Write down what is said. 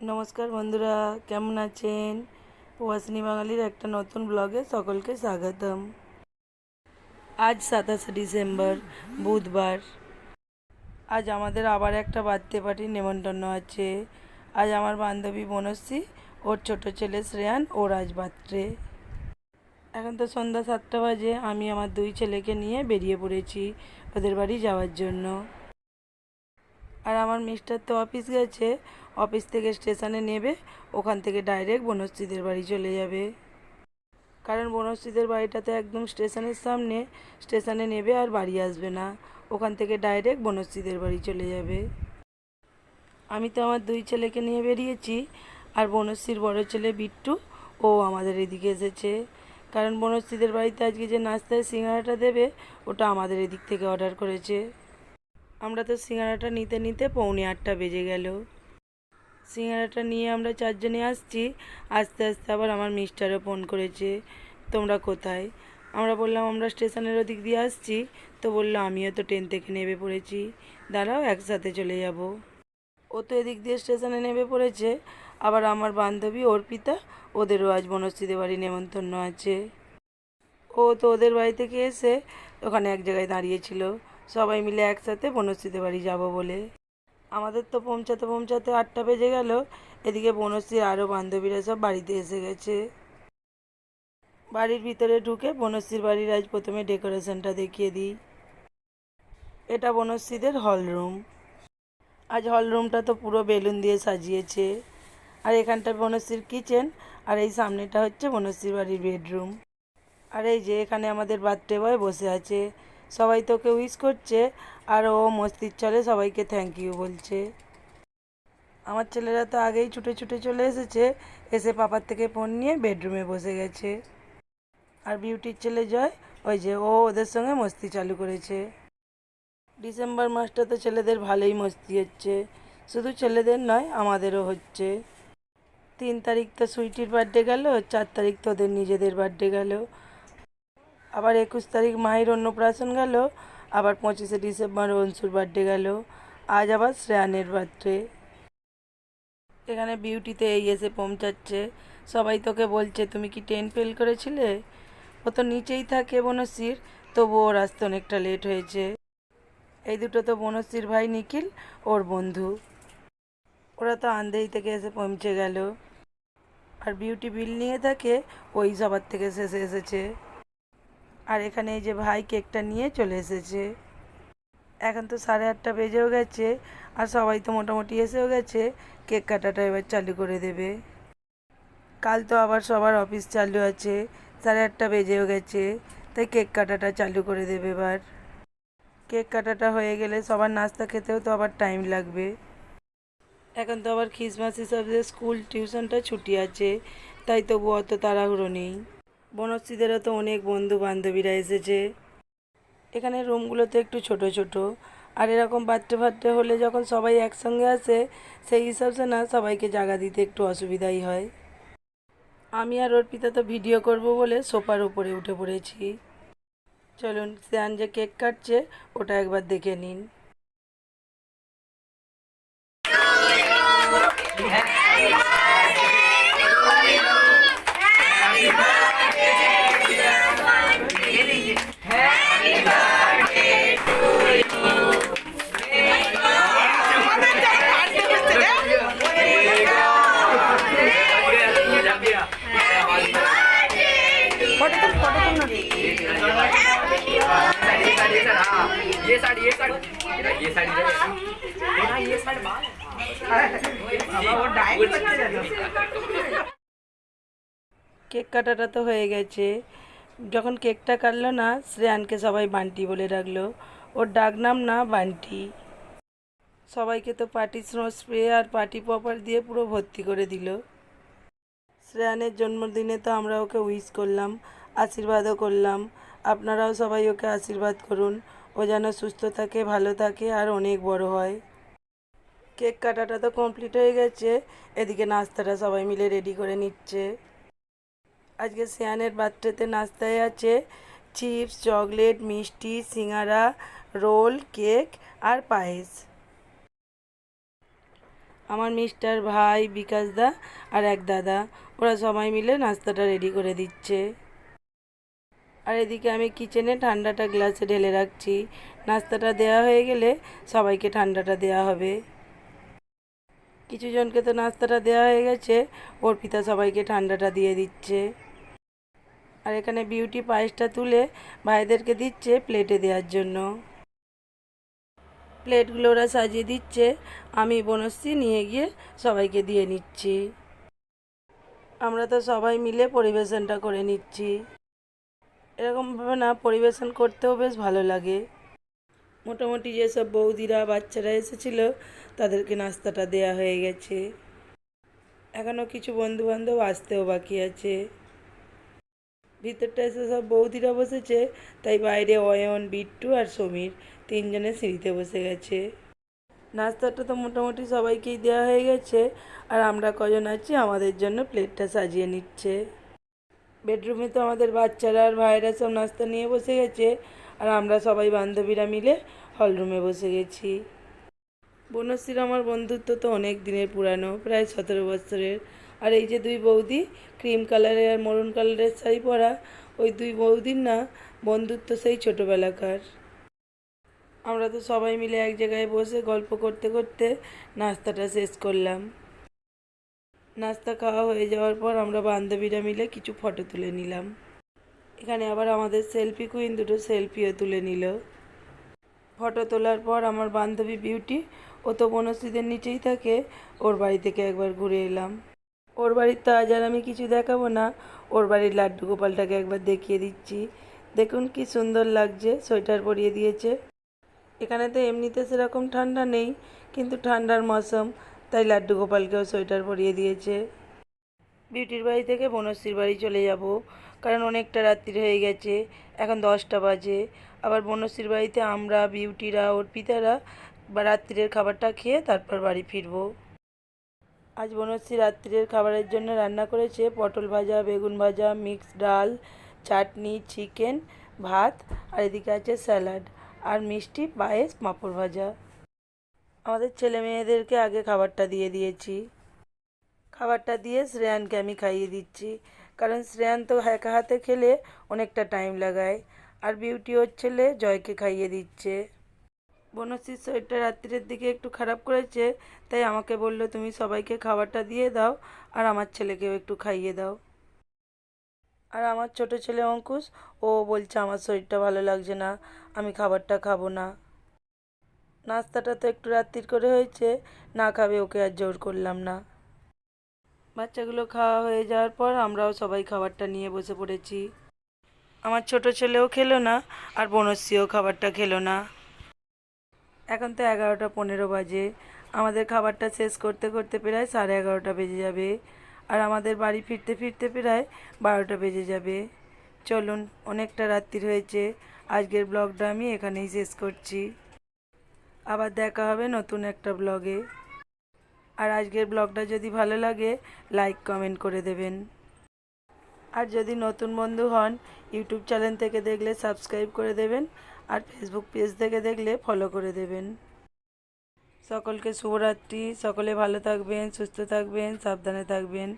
নমস্কার বন্ধুরা, কেমন আছেন? প্রবাসিনী বাঙালির একটা নতুন ব্লগে সকলকে স্বাগতম। আজ সাতাশে ডিসেম্বর, বুধবার। আজ আমাদের আবার একটা বার্থডে পার্টির নেমন্তন্ন আছে। আজ আমার বান্ধবী বনশ্রী, ওর ছোট ছেলে শ্রেয়ান, ওর আজ এখন তো সন্ধ্যা সাতটা বাজে, আমি আমার দুই ছেলেকে নিয়ে বেরিয়ে পড়েছি ওদের বাড়ি যাওয়ার জন্য। আর আমার মিস্টার তো অফিস গেছে, অফিস থেকে স্টেশনে নেবে, ওখান থেকে ডাইরেক্ট বনশ্রীদের বাড়ি চলে যাবে। কারণ বনশ্রীদের বাড়িটা তো একদম স্টেশনের সামনে, স্টেশনে নেবে আর বাড়ি আসবে না, ওখান থেকে ডাইরেক্ট বনশ্রীদের বাড়ি চলে যাবে। আমি তো আমার দুই ছেলেকে নিয়ে বেরিয়েছি, আর বনশ্রীর বড় ছেলে বিট্টু, ও আমাদের এদিকে এসেছে। কারণ বনশ্রীদের বাড়িতে আজকে যে নাস্তায় সিঙ্গারাটা দেবে, ওটা আমাদের এদিক থেকে অর্ডার করেছে। আমরা তো সিঙ্গারাটা নিতে নিতে পৌনে আটটা বেজে গেল। সিঙ্গারাটা নিয়ে আমরা চারজনে আসছি। আস্তে আস্তে আবার আমার মিস্টারও ফোন করেছে, তোমরা কোথায়? আমরা বললাম, আমরা স্টেশনের ওদিক দিয়ে আসছি। তো বলল, আমিও তো ট্রেন থেকে নেমে পড়েছি। দাঁড়াও, একসাথে চলে যাব। ও তো এদিক দিয়ে স্টেশনে নেমে পড়েছে। আবার আমার বান্ধবী, অর্পিতা, ওদেরও আজ বনশ্রীদের বাড়ি নেমন্তন্ন আছে। ও তো ওদের বাড়ি থেকে এসে ওখানে এক জায়গায় দাঁড়িয়েছিল সবাই মিলে একসাথে বনশ্রীদের বাড়ি যাব বলে। আমাদের তো পৌঁছাতে পৌঁছাতে আটটা বেজে গেল। এদিকে বনশ্রীর আরও বান্ধবীরা সব বাড়িতে এসে গেছে। বাড়ির ভিতরে ঢুকে বনশ্রীর বাড়ির আজ প্রথমে ডেকোরেশনটা দেখিয়ে দিই। এটা বনশ্রীদের হল রুম। আজ হল রুমটা তো পুরো বেলুন দিয়ে সাজিয়েছে। আর এখানটা বনশ্রীর কিচেন, আর এই সামনেটা হচ্ছে বনশ্রীর বাড়ির বেডরুম। আর এই যে এখানে আমাদের বার্থডে বয় বসে আছে। সবাই তোকে উইশ করছে, আর ও মস্তির চলে, সবাইকে থ্যাংক ইউ বলছে। আমার ছেলেরা তো আগেই ছুটে ছুটে চলে এসেছে, এসে পাপার থেকে ফোন নিয়ে বেডরুমে বসে গেছে। আর বিউটির ছেলে জয়, ওই যে ও ওদের সঙ্গে মস্তি চালু করেছে। ডিসেম্বর মাসটা তো ছেলেদের ভালোই মস্তি হচ্ছে, শুধু ছেলেদের নয়, আমাদেরও হচ্ছে। তিন তারিখ তো সুইটির বার্থডে গেল, চার তারিখ তো ওদের নিজেদের বার্থডে গেল। আবার একুশ তারিখ মায়ের অন্নপ্রাশন গেল, আবার পঁচিশে ডিসেম্বর অংশুর বার্থডে গেল, আজ আবার শ্রেয়ানের বার্থডে এখানে বিউটিতে এই এসে পৌঁছাচ্ছে। সবাই তোকে বলছে, তুমি কি ট্রেন ফেল করেছিলে? ও তো নিচেই থাকে বনশ্রীর, তবু ওর আসতে অনেকটা লেট হয়েছে। এই দুটো তো বনশ্রীর ভাই নিখিল, ওর বন্ধু। ওরা তো আন্দেই থেকে এসে পৌঁছে গেল। আর বিউটি বিল নিয়ে থাকে, ওই সবার থেকে শেষে এসেছে। আর এখানে এই যে ভাই কেকটা নিয়ে চলে এসেছে। এখন তো সাড়ে আটটা বেজেও গেছে আর সবাই তো মোটামুটি এসেও গেছে। কেক কাটাটা এবার চালু করে দেবে। কাল তো আবার সবার অফিস চালু আছে, সাড়ে আটটা বেজেও গেছে, তাই কেক কাটাটা চালু করে দেবে এবার। কেক কাটাটা হয়ে গেলে সবার নাস্তা খেতেও তো আবার টাইম লাগবে। এখন তো আবার খ্রিসমাস হিসাবে স্কুল টিউশনটা ছুটি আছে, তাই তবু অত তাড়াহুড়ো নেই। বনশ্রীদেরও তো অনেক বন্ধু বান্ধবীরা এসেছে। এখানে রুমগুলো তো একটু ছোট ছোট। আর এরকম বার্থডে ফার্থডে হলে যখন সবাই একসঙ্গে আসে, সেই হিসাবে না সবাইকে জায়গা দিতে একটু অসুবিধাই হয়। আমি আর অর্পিতা তো ভিডিও করব বলে সোফার উপরে উঠে পড়েছি। চলুন শ্যান যে কেক কাটছে, ওটা একবার দেখে নিন। ये साड़ी ये साड़ी ये साड़ी ये साड़ी बाल वो डाइट কেক কাটাটা তো হয়ে গেছে যখন কেকটা কাটলো না শ্রেয়ানকে সবাই বান্টি বলে ডাকলো ওর ডাক নাম না বান্টি সবাইকে তো পার্টি স্নো স্প্রে আর পার্টি পপার দিয়ে পুরো ভর্তি করে দিল শ্রেয়ানের জন্মদিনে তো আমরা ওকে উইশ করলাম আশীর্বাদও করলাম আপনারাও সবাই ওকে আশীর্বাদ করুন ও যেন সুস্থ থাকে, ভালো থাকে আর অনেক বড় হয়। কেক কাটাটা তো কমপ্লিট হয়ে গেছে। এদিকে নাস্তাটা সবাই মিলে রেডি করে নিচ্ছে। আজকে সিয়ানের বার্থডেতে নাস্তায় আছে চিপস, চকলেট, মিষ্টি, সিঙ্গারা, রোল, কেক আর পায়েস। আমার মিস্টার ভাই বিকাশ দা আর এক দাদা, ওরা সবাই মিলে নাস্তাটা রেডি করে দিচ্ছে। আর এদিকে আমি কিচেনে ঠান্ডাটা গ্লাসে ঢেলে রাখছি। নাস্তাটা দেওয়া হয়ে গেলে সবাইকে ঠান্ডাটা দেওয়া হবে। কিছু জনকে তো নাস্তাটা দেওয়া হয়ে গেছে, অর্পিতা সবাইকে ঠান্ডাটা দিয়ে দিচ্ছে। আর এখানে বিউটি পায়েসটা তুলে ভাইদেরকে দিচ্ছে প্লেটে দেওয়ার জন্য। প্লেটগুলো ওরা সাজিয়ে দিচ্ছে, আমি বনশ্রী নিয়ে গিয়ে সবাইকে দিয়ে নিচ্ছি। আমরা তো সবাই মিলে পরিবেশনটা করে নিচ্ছি। এরকমভাবে না পরিবেশন করতেও বেশ ভালো লাগে। মোটামুটি যেসব বৌদিরা, বাচ্চারা এসেছিল, তাদেরকে নাস্তাটা দেয়া হয়ে গেছে। এখনও কিছু বন্ধু বান্ধব আসতেও বাকি আছে। ভিতরটা এসে সব বৌদিরা বসেছে, তাই বাইরে অয়ন, বিট্টু আর সমীর তিনজনে সিঁড়িতে বসে গেছে। নাস্তাটা তো মোটামুটি সবাইকেই দেওয়া হয়ে গেছে, আর আমরা কজন আছি আমাদের জন্য প্লেটটা সাজিয়ে নিচ্ছে। বেডরুমে তো আমাদের বাচ্চারা আর ভাইরা সব নাস্তা নিয়ে বসে গেছে। আর আমরা সবাই বান্ধবীরা মিলে হলরুমে বসে গেছি। বনশ্রীর আমার বন্ধুত্ব তো অনেক দিনের পুরানো, প্রায় সতেরো বছরের। আর এই যে দুই বৌদি ক্রিম কালারের আর মরুন কালারের শাড়ি পরা, ওই দুই বৌদির না বন্ধুত্ব সেই ছোটোবেলাকার। আমরা তো সবাই মিলে এক জায়গায় বসে গল্প করতে করতে নাস্তাটা শেষ করলাম। নাস্তা খাওয়া হয়ে যাওয়ার পর আমরা বান্ধবীরা মিলে কিছু ফটো তুলে নিলাম। এখানে আবার আমাদের সেলফি কুইন দুটো সেলফিও তুলে নিল। ফটো তোলার পর আমার বান্ধবী বিউটি ও তো বনশ্রীদের নিচেই থাকে, ওর বাড়ি থেকে একবার ঘুরে এলাম। ওর বাড়ির তো আজ আর আমি কিছু দেখাবো না, ওর বাড়ির লাড্ডু গোপালটাকে একবার দেখিয়ে দিচ্ছি। দেখুন কি সুন্দর লাগছে, সোয়েটার পরিয়ে দিয়েছে। এখানে তো এমনিতে সেরকম ঠান্ডা নেই, কিন্তু ঠান্ডার মৌসুম তাই লাড্ডু গোপালকেও সোয়েটার পরিয়ে দিয়েছে। বিউটির বাড়ি থেকে বনশ্রীর বাড়ি চলে যাব, কারণ অনেকটা রাত্রি হয়ে গেছে, এখন দশটা বাজে। আবার বনশ্রীর বাড়িতে আমরা, বিউটিরা অর্পিতারা বা রাত্রির খাবারটা খেয়ে তারপর বাড়ি ফিরবো। আজ বনশ্রী রাত্রির খাবারের জন্য রান্না করেছে পটল ভাজা, বেগুন ভাজা, মিক্স ডাল, চাটনি, চিকেন, ভাত, আর এদিকে আছে স্যালাড, আর মিষ্টি, পায়েস, পাঁপড় ভাজা। আমাদের ছেলে মেয়েদেরকে আগে খাবারটা দিয়ে দিয়েছি। খাবারটা দিয়ে শ্রেয়ানকে আমি খাইয়ে দিচ্ছি। কারণ শ্রেয়ান তো একা হাতে খেলে অনেকটা টাইম লাগায়। আর বিউটি ওর ছেলে জয়কে খাইয়ে দিচ্ছে। বনশ্রীর শরীরটা রাত্রির দিকে একটু খারাপ করেছে, তাই আমাকে বলল, তুমি সবাইকে খাবারটা দিয়ে দাও, আর আমার ছেলেকেও একটু খাইয়ে দাও। আর আমার ছোট ছেলে অঙ্কুশ, ও বলছে, আমার শরীরটা ভালো লাগছে না, আমি খাবারটা খাব না। নাস্তাটা তো একটু রাত্রির করে হয়েছে, না খাবে ওকে আর জোর করলাম না। বাচ্চাগুলো খাওয়া হয়ে যাওয়ার পর আমরাও সবাই খাবারটা নিয়ে বসে পড়েছি। আমার ছোট ছেলেও খেলো না, আর বনশ্রীও খাবারটা খেলো না। এখন তো এগারোটা পনেরো বাজে। আমাদের খাবারটা শেষ করতে করতে প্রায় সাড়ে এগারোটা বেজে যাবে। আর আমাদের বাড়ি ফিরতে ফিরতে প্রায় বারোটা বেজে যাবে। চলুন, অনেকটা রাত্রির হয়েছে। আজকের ব্লগটা আমি এখানেই শেষ করছি। আবার দেখা হবে নতুন একটা ব্লগে। আর আজকের ব্লগটা যদি ভালো লাগে লাইক কমেন্ট করে দেবেন। আর যদি নতুন বন্ধু হন, ইউটিউব চ্যানেল থেকে দেখলে সাবস্ক্রাইব করে দেবেন, আর ফেসবুক পেজ থেকে দেখলে ফলো করে দেবেন। সকলকে শুভরাত্রি, সকলে ভালো থাকবেন, সুস্থ থাকবেন, সাবধানে থাকবেন।